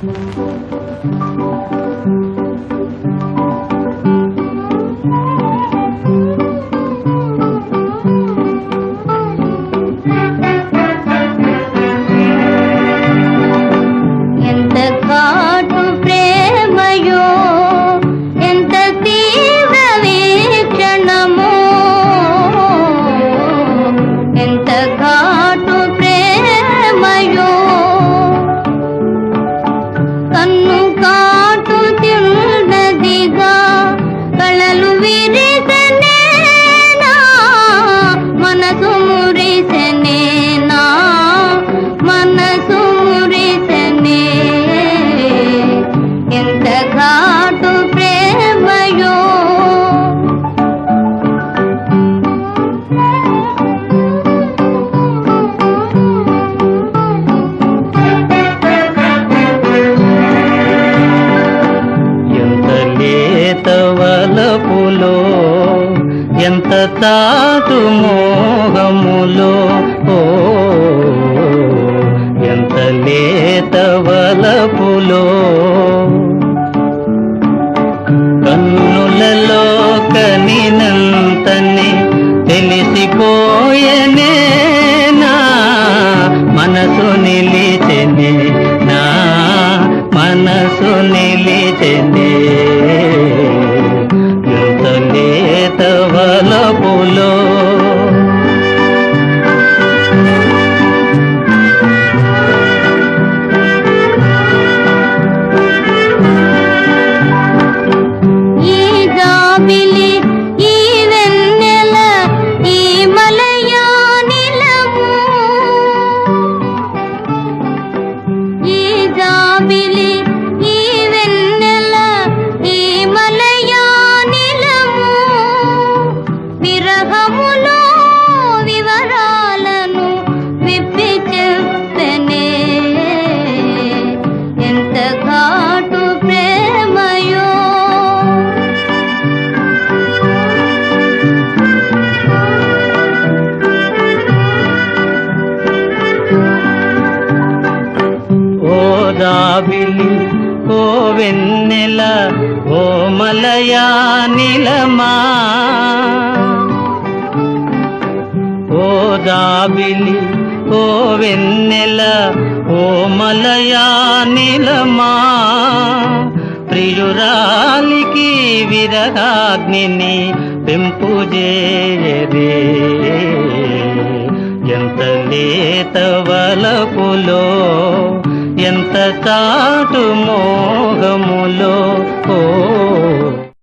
Thank you. లేత ఎంత తాటు మోహములో ఓ ఎంత లేతవలపులో? కన్నులలో కనినంతని తెలిసిపోయనే నా మనసు నిలిచెనే నా మనసు నిలిచెనే. ఓ ఓ వెన్నెల ఓ మలయానిలమా ఓ దాబిలి ఓ వెన్నెల ఓ మలయానిలమా ప్రియురాలికి విరగాగ్నిని పెంపు చేయదే ఎంత లేత ఎంత చాటు మోహములో ఓ